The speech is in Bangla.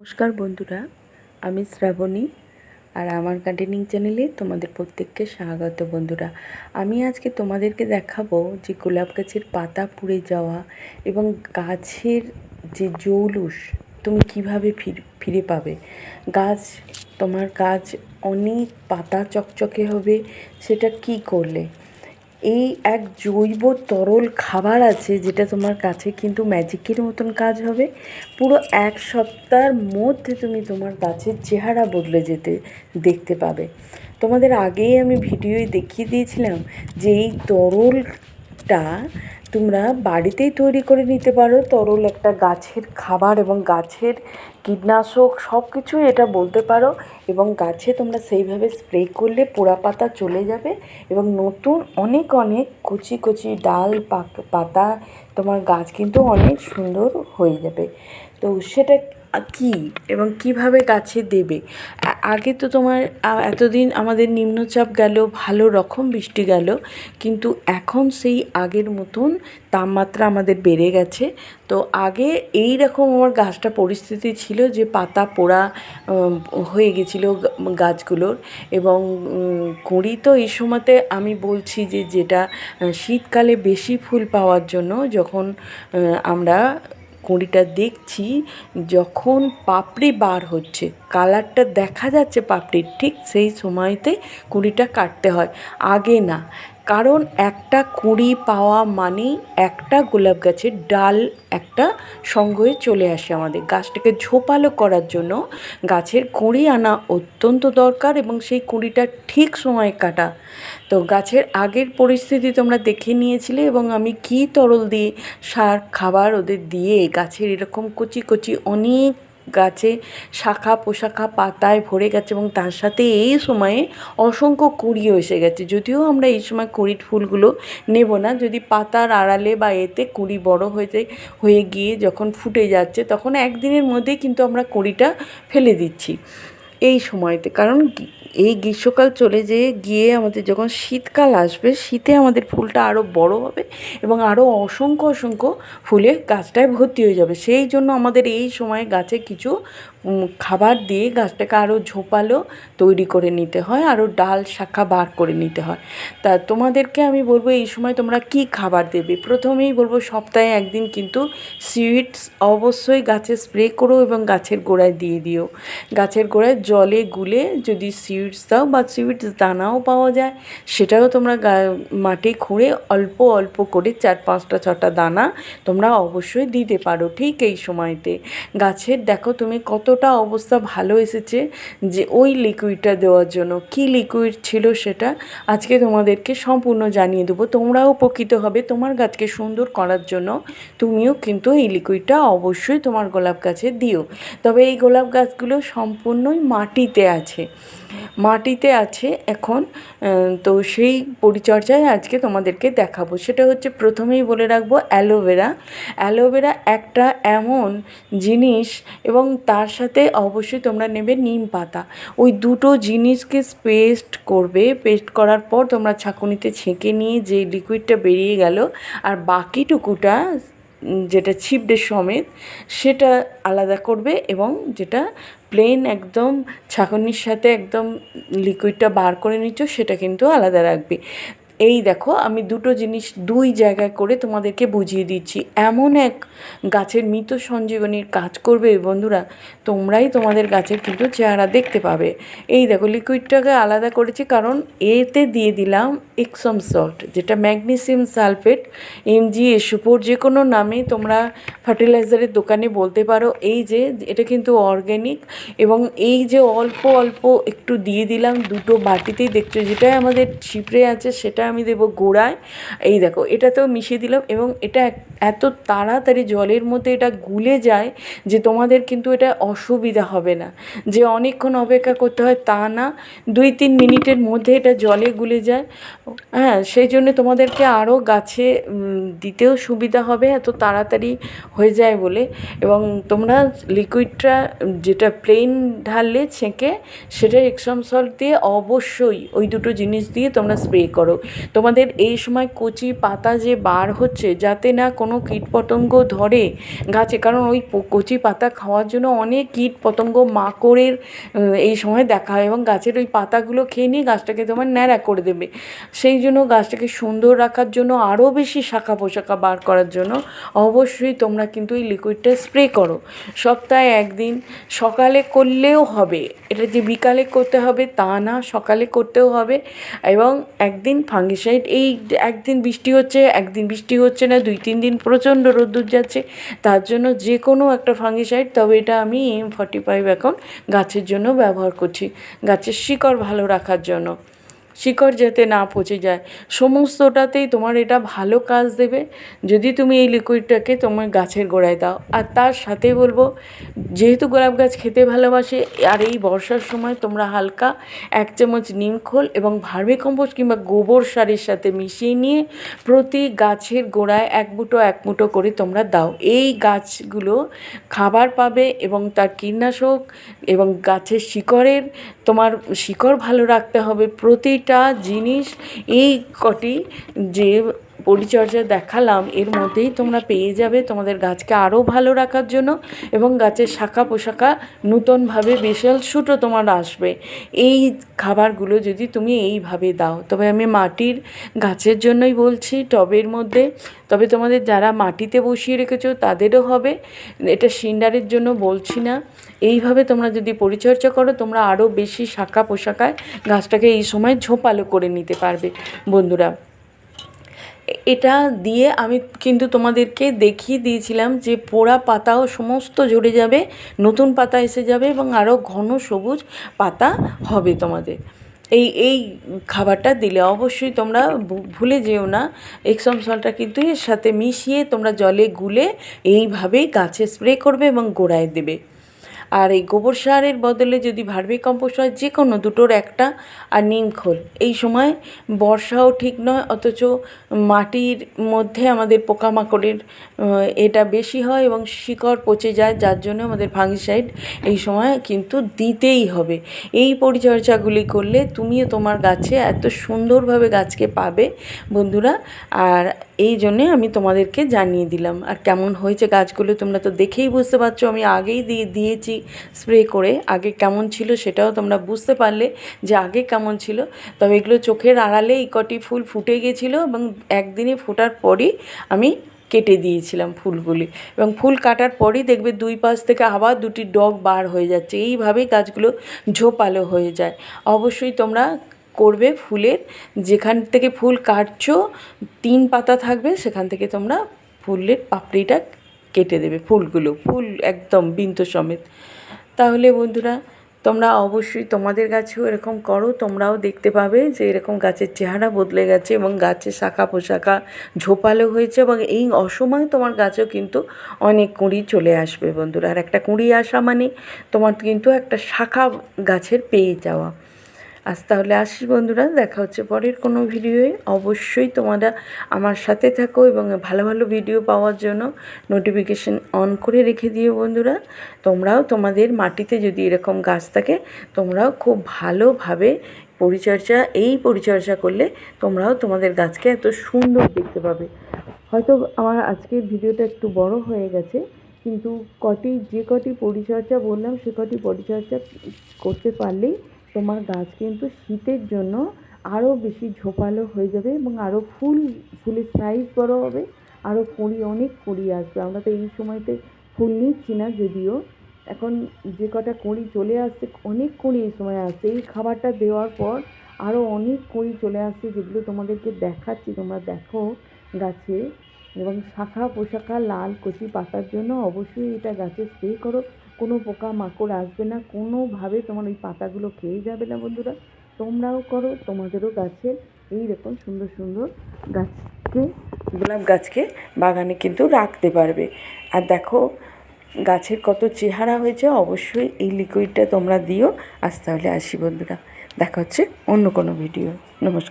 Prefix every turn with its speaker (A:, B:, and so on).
A: নমস্কার বন্ধুরা, আমি শ্রাবণী আর আমার গার্ডেনিং চ্যানেলে তোমাদের প্রত্যেককে স্বাগত বন্ধুরা। আমি আজকে তোমাদেরকে দেখাবো যে গোলাপ গাছের পাতা পুড়ে যাওয়া এবং গাছের যে জৌলুস, তুমি কীভাবে ফির- ফিরে পাবে। গাছ, তোমার গাছ অনেক পাতা চকচকে হবে, সেটা কি করলে? এই এক জৈব তরল খাবার আছে যেটা তোমার কাছে কিন্তু ম্যাজিকের মতন কাজ হবে। পুরো এক সপ্তাহের মধ্যে তুমি তোমার গাছের চেহারা বদলে যেতে, দেখতে পাবে। তোমাদের আগেই আমি ভিডিওয় দেখিয়ে দিয়েছিলাম যে এই তরলটা তোমরা বাড়িতেই তৈরি করে নিতে পারো। তরল একটা গাছের খাবার এবং গাছের কীটনাশক সব কিছুই এটা বলতে পারো এবং গাছে তোমরা সেইভাবে স্প্রে করলে পোড়া পাতা চলে যাবে এবং নতুন অনেক অনেক কচি কচি ডাল পাতা তোমার গাছ কিন্তু অনেক সুন্দর হয়ে যাবে। তো সেটা কি এবং কীভাবে গাছে দেবে? আগে তো তোমার এতদিন আমাদের নিম্নচাপ গেল, ভালো রকম বৃষ্টি গেল, কিন্তু এখন সেই আগের মতন তাপমাত্রা আমাদের বেড়ে গেছে। তো আগে এই রকম আমার গাছটা পরিস্থিতি ছিল যে পাতা পোড়া হয়ে গেছিল গাছগুলোর এবং কুঁড়ি তো এই সময়তে আমি বলছি যে যেটা শীতকালে বেশি ফুল পাওয়ার জন্য যখন আমরা কুঁড়িটা দেখছি যখন পাপড়ি বার হচ্ছে। কালারটা দেখা যাচ্ছে পাপড়ির, ঠিক সেই সময়তে কুঁড়িটা কাটতে হয়। আগে না কারণ একটা কুঁড়ি পাওয়া মানেই একটা গোলাপ গাছের ডাল একটা সঙ্গে চলে আসে আমাদের। গাছটাকে ঝোপালো করার জন্য গাছের কুঁড়ি আনা অত্যন্ত দরকার এবং সেই কুঁড়িটা ঠিক সময়ে কাটা। তো গাছের আগের পরিস্থিতি তোমরা দেখে নিয়েছিলে এবং আমি কী তরল দিয়ে সার, খাবার ওদের দিয়ে গাছের এরকম কচি কচি অনেক গাছে শাখা পোশাখা পাতায় ভরে গেছে এবং তার সাথে এই সময়ে অসংখ্য কুড়িও এসে গেছে। যদিও আমরা এই সময় কুড়ির ফুলগুলো নেব না, যদি পাতার আড়ালে বা এতে কুড়ি বড় হয়ে হয়ে গিয়ে যখন ফুটে যাচ্ছে, তখন একদিনের মধ্যেই কিন্তু আমরা কুড়িটা ফেলে দিচ্ছি। এই সময়তে, কারণ এই গ্রীষ্মকাল চলে যেয়ে গিয়ে আমাদের যখন শীতকাল আসবে, শীতে আমাদের ফুলটা আরও বড় হবে এবং আরও অসংখ্য অসংখ্য ফুলে গাছটায় ভর্তি হয়ে যাবে। সেই জন্য আমাদের এই সময়ে গাছে কিছু খাবার দিয়ে গাছটাকে আরও ঝোপালো, তৈরি করে নিতে হয় আরও ডাল শাখা বার করে নিতে হয়। তা তোমাদেরকে আমি বলব, এই সময় তোমরা কি খাবার দেবে? প্রথমেই বলব, সপ্তাহে একদিন কিন্তু সিউইডস অবশ্যই গাছে স্প্রে করো এবং গাছের গোড়ায় দিয়ে দিও। গাছের গোড়ায় জলে গুলে যদি সিউইডস দাও বা সিউইডস দানাও পাওয়া যায়, সেটাও তোমরা মাটি খুঁড়ে অল্প অল্প করে চার পাঁচটা ছটা দানা তোমরা অবশ্যই দিতে পারো ঠিক এই সময়তে। গাছের, দেখো তুমি কতটা অবস্থা ভালো এসেছে যে ওই লিকুইডটা দেওয়ার জন্য। কি লিকুইড ছিল সেটা আজকে তোমাদেরকে সম্পূর্ণ জানিয়ে দেবো। তোমরাও উপকৃত হবে তোমার গাছকে সুন্দর করার জন্য। তুমিও কিন্তু এই লিকুইডটা অবশ্যই তোমার গোলাপ গাছে দিও। তবে এই গোলাপ গাছগুলো সম্পূর্ণই মাটিতে আছে। মাটিতে আছে এখন তো সেই পরিচর্যায় আজকে তোমাদেরকে দেখাবো। সেটা হচ্ছে প্রথমেই বলে রাখব অ্যালোভেরা অ্যালোভেরা একটা এমন জিনিস এবং তার সাথে অবশ্যই তোমরা নেবে নিম পাতা। ওই দুটো জিনিসকে পেস্ট করবে, পেস্ট করার পর তোমরা ছাঁকুনিতে ছেঁকে নিয়ে যে লিকুইডটা বেরিয়ে গেল আর বাকিটুকুটা যেটা ছিপড়ে সমেত, সেটা আলাদা করবে এবং যেটা প্লেন একদম ছাঁকনির সাথে একদম লিকুইডটা বার করে নিচ্ছ, সেটা কিন্তু আলাদা রাখবে। এই দেখো, আমি দুটো জিনিস দুই জায়গায় করে তোমাদেরকে বুঝিয়ে দিচ্ছি। এমন এক গাছের মৃত সঞ্জীবনীর কাজ করবে বন্ধুরা, তোমরাই তোমাদের গাছের কিন্তু চেহারা দেখতে পাবে। এই দেখো লিকুইডটাকে আলাদা করেছি কারণ এতে দিয়ে দিলাম এক্সম সল্ট যেটা magnesium sulphate MG S O four যে কোনো নামে তোমরা ফার্টিলাইজারের দোকানে বলতে পারো। এই যে, এটা কিন্তু অর্গ্যানিক এবং এই যে অল্প অল্প একটু দিয়ে দিলাম, দুটো বাটিতেই দেখছ, যেটাই আমাদের ছিপড়ে আছে, সেটা আমি দেবো গোড়ায়। এই দেখো, এটাতেও মিশিয়ে দিলাম এবং এটা এত তাড়াতাড়ি জলের মধ্যে এটা গুলে যায় যে তোমাদের কিন্তু এটা অসুবিধা হবে না। যে অনেকক্ষণ অপেক্ষা করতে হয় তা না, দুই তিন মিনিটের মধ্যে এটা জলে গুলে যায়। হ্যাঁ সেই জন্য তোমাদেরকে আরও গাছে দিতেও সুবিধা হবে, এত তাড়াতাড়ি হয়ে যায় বলে। এবং তোমরা লিকুইডটা, যেটা প্লেন ঢাললে ছেঁকে, সেটা এক্সম সল্ট দিয়ে অবশ্যই ওই দুটো জিনিস দিয়ে তোমরা স্প্রে করো। তোমাদের এই সময় কচি পাতা যে বার হচ্ছে, যাতে না কোনো কীটপতঙ্গ ধরে গাছে। কারণ ওই কচি পাতা খাওয়ার জন্য অনেক কীট পতঙ্গ মাকড়ের এই সময় দেখা হয় এবং গাছের ওই পাতাগুলো খেয়ে নিয়ে গাছটাকে তোমার ন্যাড়া করে দেবে। সেই জন্য গাছটাকে সুন্দর রাখার জন্য, আরও বেশি শাখা পোশাখা বার করার জন্য অবশ্যই তোমরা কিন্তু এই লিকুইডটা স্প্রে করো। সপ্তাহে একদিন, সকালে করলেও হবে। এটা যে বিকালে করতে হবে তা না, সকালে করতেও হবে এবং একদিন ফাঙ্গিসাইড এই একদিন বৃষ্টি হচ্ছে, একদিন বৃষ্টি হচ্ছে না, দুই, তিন দিন প্রচণ্ড রোদ্দুর যাচ্ছে। তার জন্য যে কোনো একটা ফাঙ্গি সাইড তবে এটা আমি এম ফর্টি ফাইভ এখন গাছের জন্য ব্যবহার করছি। গাছের শিকড় ভালো রাখার জন্য। শিকড় যাতে না পচে যায়। সমস্তটাতেই তোমার এটা ভালো কাজ দেবে। যদি তুমি এই লিকুইডটাকে তোমার গাছের গোড়ায় দাও। আর তার সাথে বলব, যেহেতু গোলাপ গাছ খেতে ভালোবাসে, আর এই বর্ষার সময় তোমরা হালকা এক চামচ নিমখোল এবং ভার্মি কম্পোস্ট কিংবা গোবর সারের সাথে মিশিয়ে নিয়ে প্রতি গাছের গোড়ায় এক মুঠো এক মুঠো করে তোমরা দাও। এই গাছগুলো খাবার পাবে এবং তার কীটনাশক এবং গাছের শিকড়ের তোমার শিকড় ভালো রাখতে হবে। প্রতিটা জিনিস এই কটি যে পরিচর্যা দেখালাম, এর মধ্যেই তোমরা পেয়ে যাবে তোমাদের গাছকে আরও ভালো রাখার জন্য এবং গাছের শাখা পোশাখা নূতনভাবে বিশাল সুটো তোমার আসবে। এই খাবারগুলো যদি তুমি এইভাবে দাও, তবে আমি মাটির গাছের জন্যই বলছি, টবের মধ্যে। তবে তোমাদের যারা মাটিতে বসিয়ে রেখেছো, তাদেরও হবে। এটা সিন্ডারের জন্য বলছি না। এইভাবে তোমরা যদি পরিচর্যা করো, তোমরা আরও বেশি শাখা পোশাকায় গাছটাকে এই সময় ঝোপালো করে নিতে পারবে। বন্ধুরা এটা দিয়ে আমি কিন্তু তোমাদেরকে দেখিয়ে দিয়েছিলাম যে পোড়া পাতাও সমস্ত ঝরে যাবে, নতুন পাতা এসে যাবে এবং আরও ঘন সবুজ পাতা হবে তোমাদের। এই এই খাবারটা দিলে অবশ্যই তোমরা ভুলে যেও না। এক্সম সলটা কিন্তু এর সাথে মিশিয়ে তোমরা জলে গুলে এইভাবেই গাছে স্প্রে করবে এবং গোড়ায় দেবে। আর এই গোবর সারের বদলে যদি ভার্মি কম্পোস্ট হয় যে কোনো দুটোর একটা, আর নিম খোল। এই সময় বর্ষাও ঠিক নয়, অথচ মাটির মধ্যে আমাদের পোকামাকড়ের এটা বেশি হয় এবং শিকড় পচে যায়, যার জন্য আমাদের ফাঙ্গিসাইড এই সময় কিন্তু দিতেই হবে। এই পরিচর্যাগুলি করলে তুমিও তোমার গাছে এত সুন্দরভাবে গাছকে পাবে বন্ধুরা, আর এই জন্যে আমি তোমাদেরকে জানিয়ে দিলাম। আর কেমন হয়েছে গাছগুলো তোমরা তো দেখেই বুঝতে পারছ, আমি আগেই দিয়ে দিয়েছি স্প্রে করে আগে কেমন ছিল সেটাও তোমরা বুঝতে পারলে যে আগে কেমন ছিল। তবে এগুলো চোখের আড়ালে এই কটি ফুল ফুটে গেছিল এবং একদিনে ফোটার পরই আমি কেটে দিয়েছিলাম ফুলগুলি এবং ফুল কাটার পরই দেখবে দুই পাশ থেকে আবার দুটি ডগ বার হয়ে যাচ্ছে। এইভাবেই গাছগুলো ঝোপালো হয়ে যায়। অবশ্যই তোমরা করবে ফুলের, যেখান থেকে ফুল কাটছো, তিন পাতা থাকবে, সেখান থেকে তোমরা ফুলের পাপড়িটা কেটে দেবে ফুলগুলো, ফুল একদম বিন্তু সমেত। তাহলে বন্ধুরা, তোমরা অবশ্যই তোমাদের গাছেও এরকম করো, তোমরাও দেখতে পাবে যে এরকম গাছের চেহারা বদলে গেছে এবং গাছের শাখা পোশাখা ঝোপালো হয়েছে এবং এই অসময়ে তোমার গাছেও কিন্তু অনেক কুঁড়ি চলে আসবে বন্ধুরা। আর একটা কুঁড়ি আসা মানে তোমার কিন্তু একটা শাখা গাছের পেয়ে যাওয়া। আজ তাহলে আসি বন্ধুরা, দেখা হচ্ছে পরের কোনো ভিডিওয়ে। অবশ্যই তোমরা আমার সাথে থাকো এবং ভালো ভালো ভিডিও পাওয়ার জন্য নোটিফিকেশন অন করে রেখে দিও বন্ধুরা। তোমরাও তোমাদের মাটিতে যদি এরকম গাছ থাকে, তোমরাও খুব ভালোভাবে পরিচর্যা, এই পরিচর্যা করলে তোমরাও তোমাদের গাছকে এত সুন্দর দেখতে পাবে। হয়তো আমার আজকের ভিডিওটা একটু বড় হয়ে গেছে, কিন্তু কটি, যে কটি পরিচর্যা বললাম, সে কটি পরিচর্যা করতে পারলেই তোমার গাছ কিন্তু শীতের জন্য আরও বেশি ঝোপালো হয়ে যাবে এবং আরও ফুল, ফুলের সাইজ বড় হবে আরও কুঁড়ি, অনেক কুঁড়ি আসবে। আমরা তো এই সময়তে ফুল নিচ্ছি না যদিও। এখন যে কটা কুঁড়ি চলে আসছে, অনেক কুঁড়ি এই সময় আসছে। এই খাবারটা দেওয়ার পর আরও অনেক কুঁড়ি চলে আসছে যেগুলো তোমাদেরকে দেখাচ্ছি। তোমরা দেখো গাছে এবং শাখা পোশাখা, লাল কচি পাতার জন্য অবশ্যই এটা গাছে স্প্রে করো। কোনো পোকা মাকড় আসবে না, কোনোভাবে তোমার ওই পাতাগুলো খেয়ে যাবে না বন্ধুরা। তোমরাও করো, তোমাদেরও গাছের এই রকম সুন্দর সুন্দর গাছকে, গোলাপ গাছকে বাগানে কিন্তু রাখতে পারবে। আর দেখো, গাছের কত চেহারা হয়েছে, অবশ্যই এই লিকুইডটা তোমরা দিও। আজ তাহলে আসি বন্ধুরা। দেখা হচ্ছে অন্য কোনো ভিডিও নমস্কার।